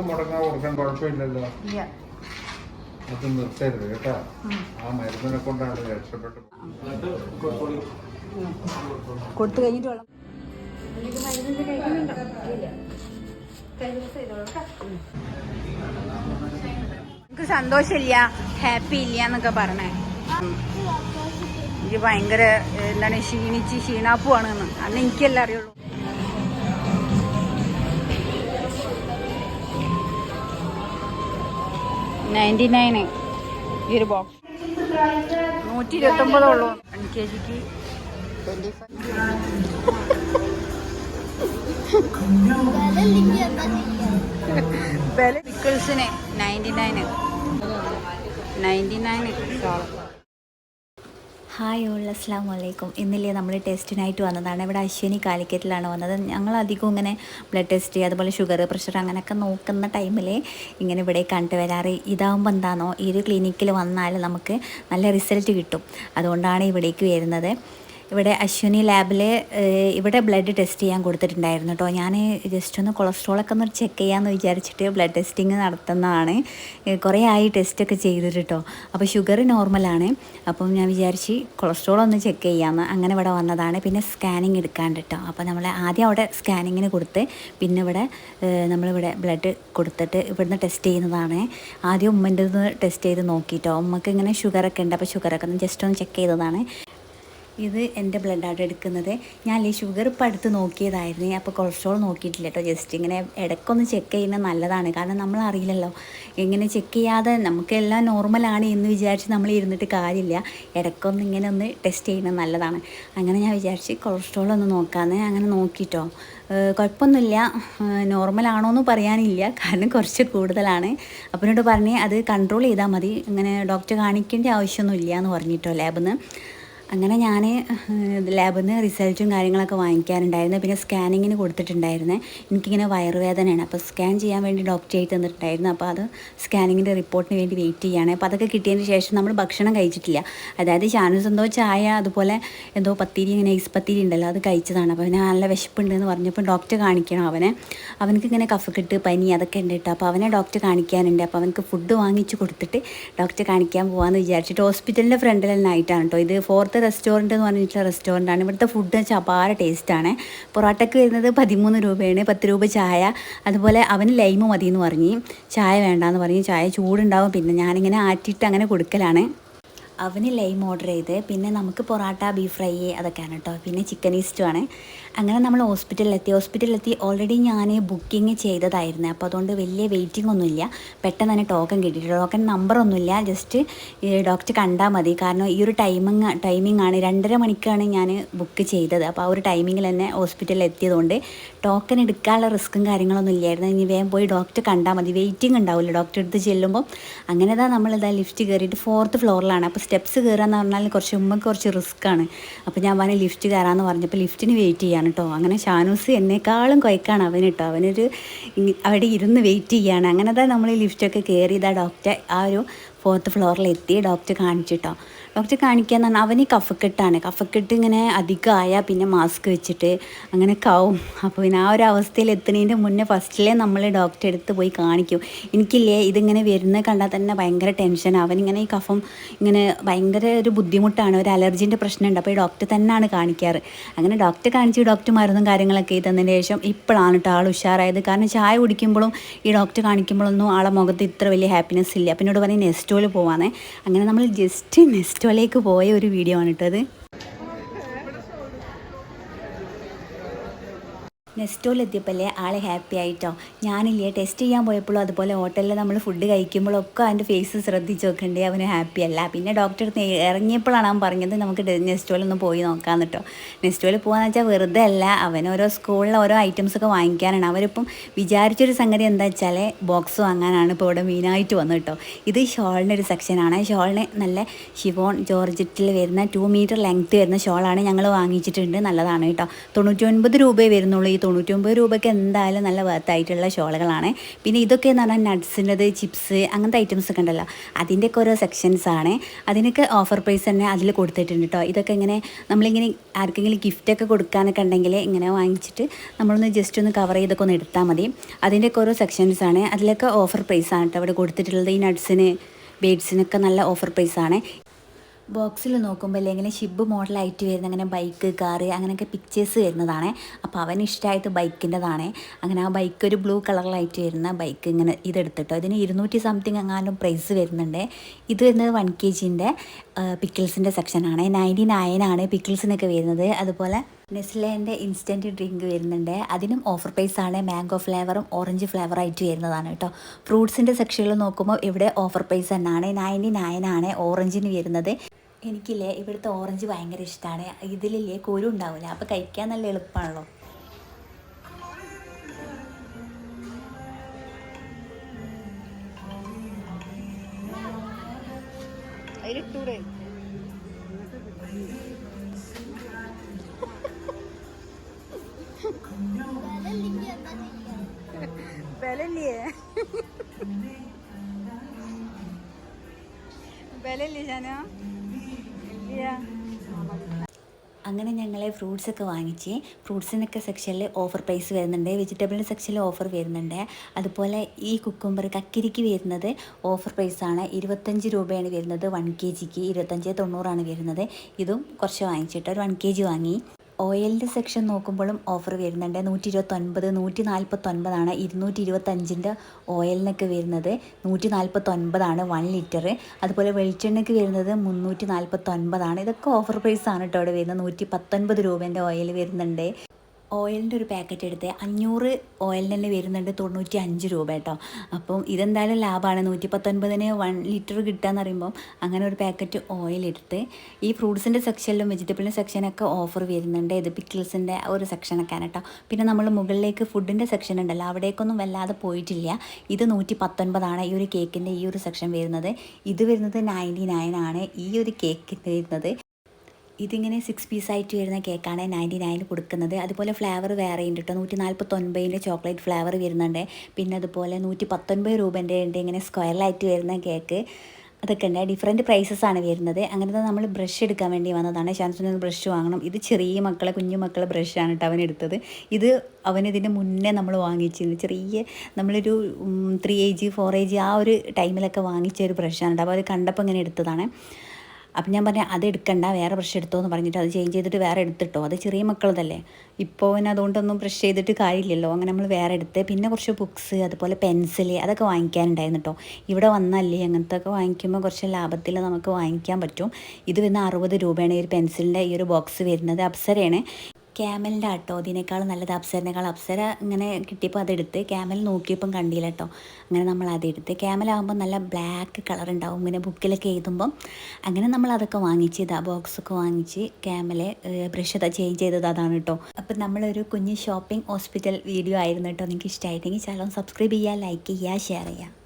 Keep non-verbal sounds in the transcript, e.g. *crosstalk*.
കൊടുത്ത് മുടങ്ങാൻ കൊടുക്കാൻ കുഴപ്പമില്ലല്ലോ. ഇല്ല. അത് നിർത്തരുത് കേട്ടോ. ആ മരുന്നിനെ കൊണ്ടാണ് രക്ഷപ്പെട്ടു കൊടുത്തു കഴിഞ്ഞിട്ട് വേണം. എനിക്ക് സന്തോഷമില്ല ഹാപ്പി ഇല്ല എന്നൊക്കെ പറഞ്ഞേ. എനിക്ക് ഭയങ്കര എന്താണ് ക്ഷീണിച്ച് ക്ഷീണാപ്പുവാണെന്ന്. അന്ന് എനിക്കല്ലേ അറിയുള്ളൂ. നയന്റി നയന് ഈ ഒരു ബോക്സ് നൂറ്റി ഇരുപത്തി ഉള്ളൂ. വൺ കെ ജിക്ക്. ട്വന്റി *laughs* വില പിക്കിൾസിന് ninety nine ninety nine hi all അസ്സാം വലൈക്കും ഇന്നില്ലേ നമ്മൾ ടെസ്റ്റിനായിട്ട് വന്നതാണ്. ഇവിടെ അശ്വിനി കാലിക്കറ്റിലാണ് വന്നത്. ഞങ്ങൾ അധികം ഇങ്ങനെ ബ്ലഡ് ടെസ്റ്റ് അതുപോലെ ഷുഗർ പ്രഷർ അങ്ങനെയൊക്കെ നോക്കുന്ന ടൈമിൽ ഇങ്ങനെ ഇവിടെ കണ്ടു വരാറ് ഇതാകുമ്പോൾ എന്താണോ ഈ ഒരു ക്ലിനിക്കിൽ വന്നാൽ നമുക്ക് നല്ല റിസൾട്ട് കിട്ടും. അതുകൊണ്ടാണ് ഇവിടേക്ക് വരുന്നത്. ഇവിടെ അശ്വിനി ലാബിൽ ഇവിടെ ബ്ലഡ് ടെസ്റ്റ് ചെയ്യാൻ കൊടുത്തിട്ടുണ്ടായിരുന്നു കേട്ടോ ഞാൻ ജസ്റ്റ് ഒന്ന് കൊളസ്ട്രോളൊക്കെ ഒന്ന് ചെക്ക് ചെയ്യാമെന്ന് വിചാരിച്ചിട്ട് ബ്ലഡ് ടെസ്റ്റിങ് നടത്തുന്നതാണ്. കുറേ ആയി ടെസ്റ്റൊക്കെ ചെയ്തിട്ട് കേട്ടോ അപ്പോൾ ഷുഗർ നോർമലാണ് അപ്പം ഞാൻ വിചാരിച്ച് കൊളസ്ട്രോൾ ഒന്ന് ചെക്ക് ചെയ്യാമെന്ന് അങ്ങനെ ഇവിടെ വന്നതാണ്. പിന്നെ സ്കാനിങ് എടുക്കാണ്ട് കേട്ടോ അപ്പോൾ നമ്മൾ ആദ്യം അവിടെ സ്കാനിങ്ങിന് കൊടുത്ത് പിന്നെ ഇവിടെ നമ്മളിവിടെ ബ്ലഡ് കൊടുത്തിട്ട് ഇവിടുന്ന് ടെസ്റ്റ് ചെയ്യുന്നതാണ്. ആദ്യം ഉമ്മന്റെ ടെസ്റ്റ് ചെയ്ത് നോക്കിയിട്ടോ ഉമ്മക്ക് ഇങ്ങനെ ഷുഗറൊക്കെ ഉണ്ട്. അപ്പോൾ ഷുഗറൊക്കെ ഒന്ന് ജസ്റ്റ് ഒന്ന് ചെക്ക് ചെയ്തതാണ്. ഇത് എന്റെ ബ്ലഡാണ് എടുക്കുന്നത്. ഞാൻ ഈ ഷുഗർ ഇപ്പം അടുത്ത് നോക്കിയതായിരുന്നു. അപ്പോൾ കൊളസ്ട്രോൾ നോക്കിയിട്ടില്ല കേട്ടോ. ജസ്റ്റ് ഇങ്ങനെ ഇടയ്ക്കൊന്ന് ചെക്ക് ചെയ്യുന്നത് നല്ലതാണ്. കാരണം നമ്മൾ അറിയില്ലല്ലോ. ഇങ്ങനെ ചെക്ക് ചെയ്യാതെ നമുക്കെല്ലാം നോർമലാണ് എന്ന് വിചാരിച്ച് നമ്മൾ ഇരുന്നിട്ട് കാര്യമില്ല. ഇടയ്ക്കൊന്ന് ഇങ്ങനെ ഒന്ന് ടെസ്റ്റ് ചെയ്യുന്നത് നല്ലതാണ്. അങ്ങനെ ഞാൻ വിചാരിച്ച് കൊളസ്ട്രോൾ ഒന്ന് നോക്കാമെന്ന് അങ്ങനെ നോക്കിയിട്ടോ കുഴപ്പമൊന്നുമില്ല. നോർമലാണോ എന്ന് പറയാനില്ല. കാരണം കുറച്ച് കൂടുതലാണ്. അപ്പനോട് പറഞ്ഞ് അത് കൺട്രോൾ ചെയ്താൽ മതി. ഇങ്ങനെ ഡോക്ടറെ കാണിക്കേണ്ട ആവശ്യമൊന്നുമില്ല എന്ന് പറഞ്ഞിട്ടോ ലാബിൽ നിന്ന് അങ്ങനെ ഞാൻ ലാബിൽ നിന്ന് റിസൾട്ടും കാര്യങ്ങളൊക്കെ വാങ്ങിക്കാറുണ്ടായിരുന്നു പിന്നെ സ്കാനിങ്ങിന് കൊടുത്തിട്ടുണ്ടായിരുന്നു. എനിക്കിങ്ങനെ വയറുവേദനയാണ്. അപ്പോൾ സ്കാൻ ചെയ്യാൻ വേണ്ടി ഡോക്ടർ ചെയ്ത് തന്നിട്ടുണ്ടായിരുന്നു. അപ്പോൾ അത് സ്കാനിങ്ങിന്റെ റിപ്പോർട്ടിന് വേണ്ടി വെയിറ്റ് ചെയ്യുകയാണ്. അപ്പോൾ അതൊക്കെ കിട്ടിയതിന് ശേഷം നമ്മൾ ഭക്ഷണം കഴിച്ചിട്ടില്ല. അതായത് ചാനൽസ് എന്തോ ചായ അതുപോലെ എന്തോ പത്തിരി ഇങ്ങനെ ഐസ് പത്തിരി ഉണ്ടല്ലോ അത് കഴിച്ചതാണ്. അപ്പോൾ അവന് നല്ല വിശപ്പുണ്ട് എന്ന് പറഞ്ഞപ്പോൾ ഡോക്ടർ കാണിക്കണം അവനെ. അവനക്ക് ഇങ്ങനെ കഫക്കെട്ട് പനി അതൊക്കെ ഉണ്ട് കേട്ടോ. അപ്പോൾ അവനെ ഡോക്ടർ കാണിക്കാനുണ്ട്. അപ്പോൾ അവനക്ക് ഫുഡ് വാങ്ങിച്ച് കൊടുത്തിട്ട് ഡോക്ടറെ കാണിക്കാൻ പോകാമെന്ന് വിചാരിച്ചിട്ട് ഹോസ്പിറ്റലിന്റെ ഫ്രണ്ടിൽ തന്നെ ആയിട്ടാണ് കേട്ടോ. ഇത് ഫോർത്ത് റെസ്റ്റോറന്റ് എന്ന് പറഞ്ഞിട്ടുള്ള റെസ്റ്റോറന്റാണ് ഇവിടുത്തെ ഫുഡ് വെച്ചാൽ അപാര ടേസ്റ്റാണ് പൊറോട്ടയ്ക്ക് വരുന്നത് പതിമൂന്ന് രൂപയാണ്. പത്ത് രൂപ ചായ. അതുപോലെ അവന് ലൈമ് മതി എന്ന് പറഞ്ഞ്. ചായ വേണ്ടാന്ന് പറഞ്ഞ്. ചായ ചൂടുണ്ടാവും. പിന്നെ ഞാനിങ്ങനെ ആറ്റിയിട്ട് അങ്ങനെ കൊടുക്കലാണ്. അവന് ലൈം ഓർഡർ ചെയ്ത് പിന്നെ നമുക്ക് പൊറാട്ട ബീഫ് ഫ്രൈ അതൊക്കെയാണ് കേട്ടോ പിന്നെ ചിക്കൻ ഈസ്റ്റുമാണ് അങ്ങനെ നമ്മൾ ഹോസ്പിറ്റലിലെത്തി. ഹോസ്പിറ്റലിലെത്തി ഓൾറെഡി ഞാൻ ബുക്കിംഗ് ചെയ്തതായിരുന്നു. അപ്പോൾ അതുകൊണ്ട് വലിയ വെയിറ്റിംഗ് ഒന്നുമില്ല. പെട്ടെന്ന് തന്നെ ടോക്കൺ കിട്ടിയിട്ട് ടോക്കൺ നമ്പറൊന്നുമില്ല ജസ്റ്റ് ഡോക്ടർ കണ്ടാൽ മതി. കാരണം ഈ ഒരു ടൈമിങ് ടൈമിംഗ് ആണ്. രണ്ടര മണിക്കാണ് ഞാൻ ബുക്ക് ചെയ്തത്. അപ്പോൾ ആ ഒരു ടൈമിങ്ങിൽ തന്നെ ഹോസ്പിറ്റലിൽ എത്തിയതുകൊണ്ട് ടോക്കൺ എടുക്കാനുള്ള റിസ്ക്കും കാര്യങ്ങളൊന്നും ഇല്ലായിരുന്നു. ഇനി വേഗം പോയി ഡോക്ടർ കണ്ടാൽ മതി. വെയിറ്റിംഗ് ഉണ്ടാവില്ല ഡോക്ടർ അടുത്ത് ചെല്ലുമ്പോൾ അങ്ങനെ തന്നെ നമ്മളിതാ ലിഫ്റ്റ് കയറിയിട്ട് ഫോർത്ത് ഫ്ലോറിലാണ് അപ്പോൾ സ്റ്റെപ്സ് കയറാന്ന് പറഞ്ഞാൽ കുറച്ച് ഉമ്മക്ക് കുറച്ച് റിസ്ക്കാണ് അപ്പോൾ ഞാൻ പറഞ്ഞ ലിഫ്റ്റ് കയറാമെന്ന് പറഞ്ഞപ്പോൾ ലിഫ്റ്റിന് വെയിറ്റ് ചെയ്യാണ് കേട്ടോ അങ്ങനെ ഷാനൂസ് എന്നെക്കാളും കൊയ്ക്കാണ് അവന് കേട്ടോ അവനൊരു അവിടെ ഇരുന്ന് വെയിറ്റ് ചെയ്യാണ്. അങ്ങനെ തന്നെ നമ്മൾ ലിഫ്റ്റൊക്കെ കയറി ഇതാ ഡോക്ടർ ആ ഒരു ഫോർത്ത് ഫ്ലോറിൽ എത്തി. ഡോക്ടർ കാണിച്ചിട്ടോ ഡോക്ടർ കാണിക്കാന്ന് പറഞ്ഞാൽ അവന് കഫക്കെട്ടാണ്. കഫക്കെട്ട് ഇങ്ങനെ അധികമായാൽ പിന്നെ മാസ്ക് വെച്ചിട്ട് അങ്ങനെ കാവും അപ്പോൾ പിന്നെ ആ ഒരു അവസ്ഥയിൽ എത്തുന്നതിന്റെ മുന്നേ ഫസ്റ്റിലേ നമ്മൾ ഡോക്ടറെ അടുത്ത് പോയി കാണിക്കും. എനിക്കില്ലേ ഇതിങ്ങനെ വരുന്ന കണ്ടാൽ തന്നെ ഭയങ്കര ടെൻഷൻ അവനിങ്ങനെ ഈ കഫം ഇങ്ങനെ ഭയങ്കര ഒരു ബുദ്ധിമുട്ടാണ്. ഒരു അലർജീന്റെ പ്രശ്നമുണ്ട്. അപ്പോൾ ഈ ഡോക്ടർ തന്നെയാണ് കാണിക്കാറ്. അങ്ങനെ ഡോക്ടറെ കാണിച്ച് ഡോക്ടർ മരുന്നും കാര്യങ്ങളൊക്കെ തന്നതിന് ശേഷം ഇപ്പോഴാണ് കേട്ടോ ആൾ ഉഷാറായത്. കാരണം ചായ കുടിക്കുമ്പോഴും ഈ ഡോക്ടർ കാണിക്കുമ്പോഴൊന്നും ആളെ മുഖത്ത് ഇത്ര വലിയ ഹാപ്പിനെസ് ഇല്ല. അപ്പം എന്നോട് പറഞ്ഞ് നെസ്റ്റോയിൽ പോവാന്നേ. അങ്ങനെ നമ്മൾ ജസ്റ്റ് നെസ്റ്റോയിലേക്ക് പോയ ഒരു വീഡിയോ ആണ് കേട്ടോ അത് നെസ്റ്റോയിലെത്തിയപ്പോഴേ ആൾ ഹാപ്പി ആയിട്ടോ? ഞാനില്ലേ ടെസ്റ്റ് ചെയ്യാൻ പോയപ്പോഴും അതുപോലെ ഹോട്ടലിൽ നമ്മൾ ഫുഡ് കഴിക്കുമ്പോഴൊക്കെ അവന്റെ ഫേസ് ശ്രദ്ധിച്ച് നോക്കണ്ടേ അവന് ഹാപ്പി അല്ല. പിന്നെ ഡോക്ടർ ഇറങ്ങിയപ്പോഴാണ് അവൻ പറഞ്ഞത് നമുക്ക് നെസ്റ്റോലൊന്ന് പോയി നോക്കാമെന്ന് കേട്ടോ നെസ്റ്റോയിൽ പോകാന്ന് വെച്ചാൽ വെറുതെ അല്ല അവൻ ഓരോ സ്കൂളിൽ ഓരോ ഐറ്റംസ് ഒക്കെ വാങ്ങിക്കാനാണ്. അവരിപ്പം വിചാരിച്ചൊരു സംഗതി എന്താ വെച്ചാൽ ബോക്സ് വാങ്ങാനാണ് ഇപ്പോൾ ഇവിടെ മെയിനായിട്ട് വന്നത് കേട്ടോ ഇത് ഷോളിന്റെ ഒരു സെക്ഷനാണ് ഷോളിന് നല്ല ഷിവോൺ ജോർജറ്റിൽ വരുന്ന ടു മീറ്റർ ലെങ്ത്ത് വരുന്ന ഷോളാണ് ഞങ്ങൾ വാങ്ങിച്ചിട്ടുണ്ട്. നല്ലതാണ് കേട്ടോ തൊണ്ണൂറ്റി ഒൻപത് രൂപയെ വരുന്നുള്ളൂ തൊണ്ണൂറ്റൊമ്പത് രൂപയ്ക്ക് എന്തായാലും നല്ല വർത്തായിട്ടുള്ള ഷോളുകളാണ്. പിന്നെ ഇതൊക്കെ എന്ന് പറഞ്ഞാൽ നട്ട്സിന്റെത് ചിപ്സ് അങ്ങനത്തെ ഐറ്റംസ് ഒക്കെ ഉണ്ടല്ലോ. അതിന്റെയൊക്കെ ഓരോ സെക്ഷൻസ് ആണ്. അതിനൊക്കെ ഓഫർ പ്രൈസ് തന്നെ അതിൽ കൊടുത്തിട്ടുണ്ട് കേട്ടോ ഇതൊക്കെ ഇങ്ങനെ നമ്മളിങ്ങനെ ആർക്കെങ്കിലും ഗിഫ്റ്റൊക്കെ കൊടുക്കാനൊക്കെ ഉണ്ടെങ്കിൽ ഇങ്ങനെ വാങ്ങിച്ചിട്ട് നമ്മളൊന്ന് ജസ്റ്റ് ഒന്ന് കവർ ചെയ്തൊക്കെ ഒന്ന് എടുത്താൽ മതി. അതിന്റെയൊക്കെ ഓരോ സെക്ഷൻസ് ആണ്. അതിലൊക്കെ ഓഫർ പ്രൈസ് ആണ് കേട്ടോ അവിടെ കൊടുത്തിട്ടുള്ളത്. ഈ നട്ട്സിന് ബേഡ്സിനൊക്കെ നല്ല ഓഫർ പ്രൈസാണ് ബോക്സിൽ നോക്കുമ്പോൾ അല്ലെങ്കിൽ ഷിബ് മോഡലായിട്ട് വരുന്ന അങ്ങനെ ബൈക്ക് കാർ അങ്ങനെയൊക്കെ പിക്ചേഴ്സ് വരുന്നതാണ്. അപ്പോൾ അവന് ഇഷ്ടമായിട്ട് ബൈക്കിന്റെതാണ്. അങ്ങനെ ആ ബൈക്ക് ഒരു ബ്ലൂ കളറിലായിട്ട് വരുന്ന ബൈക്ക് ഇങ്ങനെ ഇതെടുത്തിട്ടോ. ഇതിന് ഇരുന്നൂറ്റി സംതിങ് എങ്ങാനും പ്രൈസ് വരുന്നുണ്ട്. ഇത് വരുന്നത് വൺ കെ ജിന്റെ പിക്കിൾസിന്റെ സെക്ഷനാണ് നയന്റി നയനാണ് പിക്കിൾസിനൊക്കെ വരുന്നത്. അതുപോലെ നെസ്ലേന്റെ ഇൻസ്റ്റന്റ് ഡ്രിങ്ക് വരുന്നുണ്ട്. അതിനും ഓഫർ പ്രൈസ് ആണ്. മാംഗോ ഫ്ലേവറും ഓറഞ്ച് ഫ്ലേവറായിട്ട് വരുന്നതാണ് കേട്ടോ. ഫ്രൂട്ട്സിന്റെ സെക്ഷനിൽ നോക്കുമ്പോൾ ഇവിടെ ഓഫർ പ്രൈസ് തന്നെയാണ്. നയന്റി നയനാണ് ഓറഞ്ചിന് വരുന്നത്. എനിക്കില്ലേ ഇവിടുത്തെ ഓറഞ്ച് ഭയങ്കര ഇഷ്ടമാണ് ഇതിലില്ലേ കുരു ഉണ്ടാവില്ല അപ്പോൾ കഴിക്കാൻ നല്ല എളുപ്പമാണല്ലോ അതിലിട്ടൂടെ. ബലല്ലേ ബലല്ലേ അങ്ങനെ ഞങ്ങൾ ഫ്രൂട്ട്സൊക്കെ വാങ്ങിച്ച് ഫ്രൂട്ട്സിനൊക്കെ സെക്ഷനിൽ ഓഫർ പ്രൈസ് വരുന്നുണ്ട്. വെജിറ്റബിളിന്റെ സെക്ഷനിൽ ഓഫർ വരുന്നുണ്ട്. അതുപോലെ ഈ കുക്കുംബർ കക്കിരിക്ക് വരുന്നത് ഓഫർ പ്രൈസാണ് ഇരുപത്തഞ്ച് രൂപയാണ് വരുന്നത്. വൺ കെ ജിക്ക് ഇരുപത്തഞ്ച് തൊണ്ണൂറാണ് വരുന്നത്. ഇതും കുറച്ച് വാങ്ങിച്ചിട്ട് ഒരു വൺ കെ ജി വാങ്ങി. ഓയിലിന്റെ സെക്ഷൻ നോക്കുമ്പോഴും ഓഫർ വരുന്നുണ്ട്. നൂറ്റി ഇരുപത്തൊൻപത് നൂറ്റി നാൽപ്പത്തൊൻപതാണ് ഇരുന്നൂറ്റി ഇരുപത്തഞ്ചിന്റെ ഓയിലിനൊക്കെ വരുന്നത് നൂറ്റി നാൽപ്പത്തൊൻപതാണ് വൺ ലിറ്റർ. അതുപോലെ വെളിച്ചെണ്ണയ്ക്ക് വരുന്നത് മുന്നൂറ്റി നാൽപ്പത്തൊൻപതാണ് ഇതൊക്കെ ഓഫർ പ്രൈസാണ് കേട്ടോ അവിടെ വരുന്നത്. നൂറ്റി പത്തൊൻപത് രൂപേന്റെ ഓയിൽ വരുന്നുണ്ട്. ഓയിലിന്റെ ഒരു പാക്കറ്റ് എടുത്ത്. അഞ്ഞൂറ് ഓയിലിന് വരുന്നുണ്ട് തൊണ്ണൂറ്റി അഞ്ച് രൂപ കേട്ടോ. അപ്പം ഇതെന്തായാലും ലാഭമാണ്. നൂറ്റി പത്തൊൻപതിന് വൺ ലിറ്റർ കിട്ടുകയെന്ന് പറയുമ്പം അങ്ങനെ ഒരു പാക്കറ്റ് ഓയിൽ എടുത്ത് ഈ ഫ്രൂട്ട്സിന്റെ സെക്ഷനിലും വെജിറ്റബിളിന്റെ സെക്ഷനൊക്കെ ഓഫർ വരുന്നുണ്ട്. ഇത് പിക്കിൾസിന്റെ ഒരു സെക്ഷനൊക്കെയാണ് കേട്ടോ. പിന്നെ നമ്മൾ മുകളിലേക്ക് ഫുഡിന്റെ സെക്ഷൻ ഉണ്ടല്ലോ അവിടേക്കൊന്നും വല്ലാതെ പോയിട്ടില്ല. ഇത് നൂറ്റി പത്തൊൻപതാണ് ഈ ഒരു കേക്കിന്റെ ഈ ഒരു സെക്ഷൻ വരുന്നത്. ഇത് വരുന്നത് നയന്റി നയൻ ആണ് ഈ ഒരു കേക്ക് വരുന്നത്. ഇതിങ്ങനെ സിക്സ് പീസായിട്ട് വരുന്ന കേക്കാണ് നയന്റി നയൻ കൊടുക്കുന്നത്. അതുപോലെ ഫ്ലേവർ വേറെ ഉണ്ട് കേട്ടോ നൂറ്റി നാൽപ്പത്തൊൻപതിന്റെ ചോക്ലേറ്റ് ഫ്ലേവർ വരുന്നുണ്ട്. പിന്നെ അതുപോലെ നൂറ്റി പത്തൊൻപത് രൂപേന്റെ ഉണ്ട് ഇങ്ങനെ സ്ക്വയറിലായിട്ട് വരുന്ന കേക്ക് അതൊക്കെ ഉണ്ട്. ഡിഫറെന്റ് പ്രൈസസ് ആണ് വരുന്നത്. അങ്ങനത്തെ നമ്മൾ ബ്രഷ് എടുക്കാൻ വേണ്ടി വന്നതാണ്. ഷാൻസിന് ബ്രഷ് വാങ്ങണം. ഇത് ചെറിയ മക്കളെ കുഞ്ഞു മക്കളെ ബ്രഷാണ് കേട്ടോ അവൻ എടുത്തത്. ഇത് അവൻ ഇതിന്റെ മുന്നേ നമ്മൾ വാങ്ങിച്ചിരുന്നു. ചെറിയ നമ്മളൊരു three A G four A G ആ ഒരു ടൈമിലൊക്കെ വാങ്ങിച്ച ഒരു ബ്രഷാണ് കേട്ടോ അപ്പോൾ അത് കണ്ടപ്പോൾ ഇങ്ങനെ എടുത്തതാണ്. അപ്പം ഞാൻ പറഞ്ഞു അത് എടുക്കണ്ട വേറെ ബ്രഷ് എടുത്തോ എന്ന് പറഞ്ഞിട്ട് അത് ചേഞ്ച് ചെയ്തിട്ട് വേറെ എടുത്തിട്ടോ. അത് ചെറിയ മക്കളതല്ലേ. ഇപ്പോൾ പിന്നെ അതുകൊണ്ടൊന്നും ബ്രഷ് ചെയ്തിട്ട് കാര്യമില്ലല്ലോ. അങ്ങനെ നമ്മൾ വേറെ എടുത്ത് പിന്നെ കുറച്ച് ബുക്സ് അതുപോലെ പെൻസിൽ അതൊക്കെ വാങ്ങിക്കാനുണ്ടായിരുന്നു കേട്ടോ ഇവിടെ വന്നല്ലേ അങ്ങനത്തെ ഒക്കെ വാങ്ങിക്കുമ്പോൾ കുറച്ച് ലാഭത്തിൽ നമുക്ക് വാങ്ങിക്കാൻ പറ്റും. ഇത് പിന്നെ അറുപത് രൂപയാണ് ഈ ഒരു പെൻസിലിന്റെ ഈ ഒരു ബോക്സ് വരുന്നത്. അപ്സരയാണ്. ക്യാമലിന്റെ ആട്ടോ. അതിനേക്കാൾ നല്ലത് അപ്സരനേക്കാൾ അപ്സര ഇങ്ങനെ കിട്ടിയപ്പോൾ അതെടുത്ത് ക്യാമൽ നോക്കിയപ്പം കണ്ടില്ല കേട്ടോ. അങ്ങനെ നമ്മൾ അതെടുത്ത് ക്യാമലാകുമ്പോൾ നല്ല ബ്ലാക്ക് കളർ ഉണ്ടാവും. ഇങ്ങനെ ബുക്കിലൊക്കെ എഴുതുമ്പം അങ്ങനെ നമ്മൾ അതൊക്കെ വാങ്ങിച്ച് ഇതാ ബോക്സൊക്കെ വാങ്ങിച്ച് ക്യാമലെ ബ്രഷ് അതാ ചേഞ്ച് ചെയ്തത് അതാണ് കേട്ടോ. അപ്പം നമ്മളൊരു കുഞ്ഞ് ഷോപ്പിംഗ് ഹോസ്പിറ്റൽ വീഡിയോ ആയിരുന്നു കേട്ടോ. നിങ്ങൾക്ക് ഇഷ്ടമായിട്ടെങ്കിൽ ചാനൽ സബ്സ്ക്രൈബ് ചെയ്യുക ലൈക്ക് ചെയ്യുക ഷെയർ ചെയ്യുക.